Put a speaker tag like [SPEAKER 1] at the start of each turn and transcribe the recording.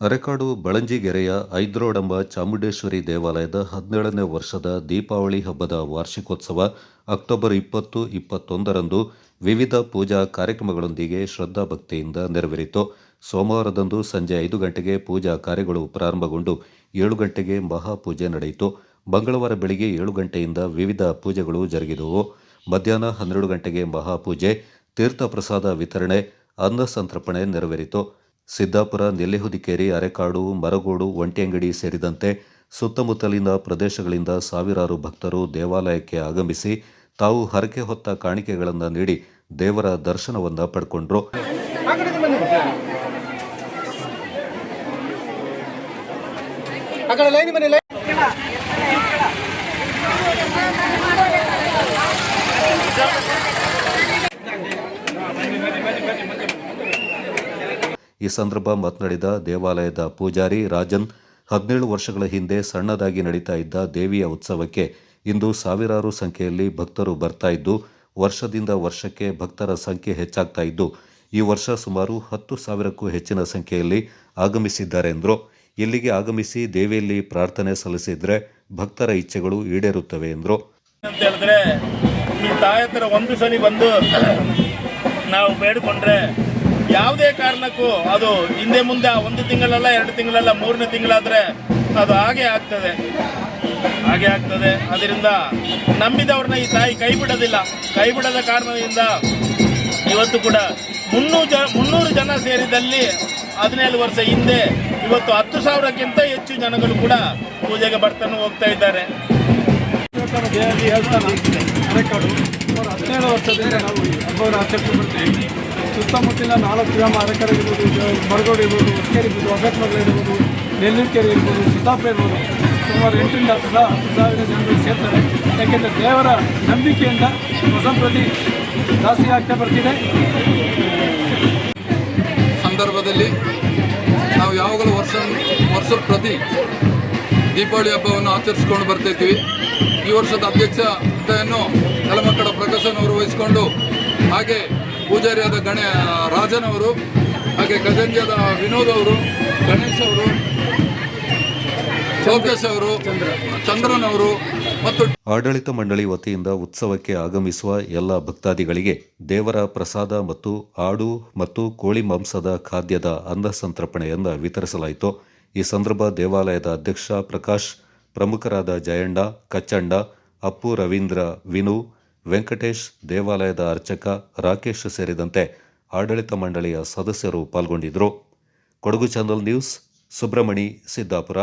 [SPEAKER 1] ಅರೆಕಾಡು ಬಳಂಜಿಗೆರೆಯ ಐದ್ರೋಡಂಬ ಚಾಮುಂಡೇಶ್ವರಿ ದೇವಾಲಯದ ಹದಿನೇಳನೇ ವರ್ಷದ ದೀಪಾವಳಿ ಹಬ್ಬದ ವಾರ್ಷಿಕೋತ್ಸವ ಅಕ್ಟೋಬರ್ ಇಪ್ಪತ್ತು, ಇಪ್ಪತ್ತೊಂದರಂದು ವಿವಿಧ ಪೂಜಾ ಕಾರ್ಯಕ್ರಮಗಳೊಂದಿಗೆ ಶ್ರದ್ಧಾಭಕ್ತಿಯಿಂದ ನೆರವೇರಿತು. ಸೋಮವಾರದಂದು ಸಂಜೆ ಐದು ಗಂಟೆಗೆ ಪೂಜಾ ಕಾರ್ಯಗಳು ಪ್ರಾರಂಭಗೊಂಡು ಏಳು ಗಂಟೆಗೆ ಮಹಾಪೂಜೆ ನಡೆಯಿತು. ಮಂಗಳವಾರ ಬೆಳಿಗ್ಗೆ ಏಳು ಗಂಟೆಯಿಂದ ವಿವಿಧ ಪೂಜೆಗಳು ಜರುಗಿದವು. ಮಧ್ಯಾಹ್ನ ಹನ್ನೆರಡು ಗಂಟೆಗೆ ಮಹಾಪೂಜೆ, ತೀರ್ಥ ಪ್ರಸಾದ ವಿತರಣೆ, ಅನ್ನ ಸಂತರ್ಪಣೆ ನೆರವೇರಿತು. ಸಿದ್ದಾಪುರ, ನೆಲ್ಲೆಹುದಿಕೇರಿ, ಅರೆಕಾಡು, ಮರಗೋಡು, ಒಂಟಿಯಂಗಡಿ ಸೇರಿದಂತೆ ಸುತ್ತಮುತ್ತಲಿನ ಪ್ರದೇಶಗಳಿಂದ ಸಾವಿರಾರು ಭಕ್ತರು ದೇವಾಲಯಕ್ಕೆ ಆಗಮಿಸಿ ತಾವು ಹರಕೆ ಹೊತ್ತ ಕಾಣಿಕೆಗಳನ್ನು ನೀಡಿ ದೇವರ ದರ್ಶನವನ್ನು ಪಡ್ಕೊಂಡ್ರು. ಈ ಸಂದರ್ಭ ಮಾತನಾಡಿದ ದೇವಾಲಯದ ಪೂಜಾರಿ ರಾಜನ್, ಹದಿನೇಳು ವರ್ಷಗಳ ಹಿಂದೆ ಸಣ್ಣದಾಗಿ ನಡೀತಾ ಇದ್ದ ದೇವಿಯ ಉತ್ಸವಕ್ಕೆ ಇಂದು ಸಾವಿರಾರು ಸಂಖ್ಯೆಯಲ್ಲಿ ಭಕ್ತರು ಬರ್ತಾ ಇದ್ದು, ವರ್ಷದಿಂದ ವರ್ಷಕ್ಕೆ ಭಕ್ತರ ಸಂಖ್ಯೆ ಹೆಚ್ಚಾಗ್ತಾ ಇದ್ದು, ಈ ವರ್ಷ ಸುಮಾರು ಹತ್ತು ಸಾವಿರಕ್ಕೂ ಹೆಚ್ಚಿನ ಸಂಖ್ಯೆಯಲ್ಲಿ ಆಗಮಿಸಿದ್ದಾರೆ ಎಂದರು ಇಲ್ಲಿಗೆ ಆಗಮಿಸಿ ದೇವಿಯಲ್ಲಿ ಪ್ರಾರ್ಥನೆ ಸಲ್ಲಿಸಿದರೆ ಭಕ್ತರ ಇಚ್ಛೆಗಳು ಈಡೇರುತ್ತವೆ ಎಂದರು.
[SPEAKER 2] ಈ ತಾಯತ್ರ ಒಂದು ಸಲ ಬಂದು ನಾವು ಬೇಡಿಕೊಂಡ್ರೆ ಯಾವುದೇ ಕಾರಣಕ್ಕೂ ಅದು ಹಿಂದೆ ಮುಂದೆ ಒಂದು ತಿಂಗಳಲ್ಲ, ಎರಡು ತಿಂಗಳಲ್ಲ, ಮೂರನೇ ತಿಂಗಳಾದರೆ ಅದು ಹಾಗೆ ಆಗ್ತದೆ. ಹಾಗೆ ಆಗ್ತದೆ. ಅದರಿಂದ ನಂಬಿದವ್ರನ್ನ ಈ ತಾಯಿ ಕೈ ಬಿಡೋದಿಲ್ಲ ಕೈ ಬಿಡದ ಕಾರಣದಿಂದ ಇವತ್ತು ಕೂಡ ಮುನ್ನೂರು ಜನ ಮುನ್ನೂರು ಜನ ಸೇರಿದಲ್ಲಿ ಹದಿನೇಳು ವರ್ಷ ಹಿಂದೆ ಇವತ್ತು ಹತ್ತು ಸಾವಿರಕ್ಕಿಂತ ಹೆಚ್ಚು ಜನಗಳು ಕೂಡ ಪೂಜೆಗೆ ಬರ್ತಾನೆ ಹೋಗ್ತಾ ಇದ್ದಾರೆ.
[SPEAKER 3] ಹದಿನೇಳು ವರ್ಷದಿಂದ ನಾವು ಹಬ್ಬವನ್ನು ಆಚರಿಸಿ ಬರ್ತೀವಿ ಸುತ್ತಮುತ್ತಲಿನ ನಾಲ್ಕು ಗ್ರಾಮ ಅರಕರ ಇರ್ಬೋದು ಬರಗೋಡು ಇರ್ಬೋದು, ಹೊಸಕೇರಿ ಇರ್ಬೋದು ಒಗಟ್ಮಗಳ ಇರ್ಬೋದು, ನೆಲ್ಲೂರ್ಕೆರೆ ಇರ್ಬೋದು ಸುತ್ತಾಪ ಇರ್ಬೋದು, ಸುಮಾರು ಎಂಟರಿಂದ ಹತ್ತು ಸಾವಿರ ಹತ್ತು ಸಾವಿರ ಜನರು ಸೇರ್ತಾರೆ. ಯಾಕೆಂದರೆ ದೇವರ ನಂಬಿಕೆಯಿಂದ ಹೊಸ ಪ್ರತಿ ಜಾಸ್ತಿ ಆಗ್ತಾ ಬರ್ತಿದೆ.
[SPEAKER 4] ಸಂದರ್ಭದಲ್ಲಿ ನಾವು ಯಾವಾಗಲೂ ವರ್ಷ ವರ್ಷ ಪ್ರತಿ ದೀಪಾವಳಿ ಹಬ್ಬವನ್ನು ಆಚರಿಸ್ಕೊಂಡು ಬರ್ತಿದ್ವಿ. ಈ ವರ್ಷದ ಅಧ್ಯಕ್ಷತೆಯನ್ನು ನೆಲಮಕ್ಕಳ ಪ್ರಕಾಶನವರು ವಹಿಸಿಕೊಂಡು ಹಾಗೆ ಪೂಜಾರಿಯಾದ ಗಣ ರಾಜನವರು ಹಾಗೆ ಖಜಂಜದ ವಿನೋದ್ ಅವರು, ಗಣೇಶ್ ಅವರು ಲೋಕೇಶ್ ಅವರು, ಚಂದ್ರನ್ ಅವರು ಮತ್ತು
[SPEAKER 1] ಆಡಳಿತ ಮಂಡಳಿ ವತಿಯಿಂದ ಉತ್ಸವಕ್ಕೆ ಆಗಮಿಸುವ ಎಲ್ಲ ಭಕ್ತಾದಿಗಳಿಗೆ ದೇವರ ಪ್ರಸಾದ ಮತ್ತು ಆಡು ಮತ್ತು ಕೋಳಿ ಮಾಂಸದ ಖಾದ್ಯದ ಅನ್ನ ಸಂತರ್ಪಣೆಯನ್ನು ವಿತರಿಸಲಾಯಿತು. ಈ ಸಂದರ್ಭ ದೇವಾಲಯದ ಅಧ್ಯಕ್ಷ ಪ್ರಕಾಶ್, ಪ್ರಮುಖರಾದ ಜಯಣ್ಣ, ಕಚ್ಚಣ್ಣ, ಅಪ್ಪು ರವೀಂದ್ರ, ವಿನು ವೆಂಕಟೇಶ್ ದೇವಾಲಯದ ಅರ್ಚಕ ರಾಕೇಶ್ ಸೇರಿದಂತೆ ಆಡಳಿತ ಮಂಡಳಿಯ ಸದಸ್ಯರು ಪಾಲ್ಗೊಂಡಿದ್ದರು. Kodagu channel news Subramani Siddapura.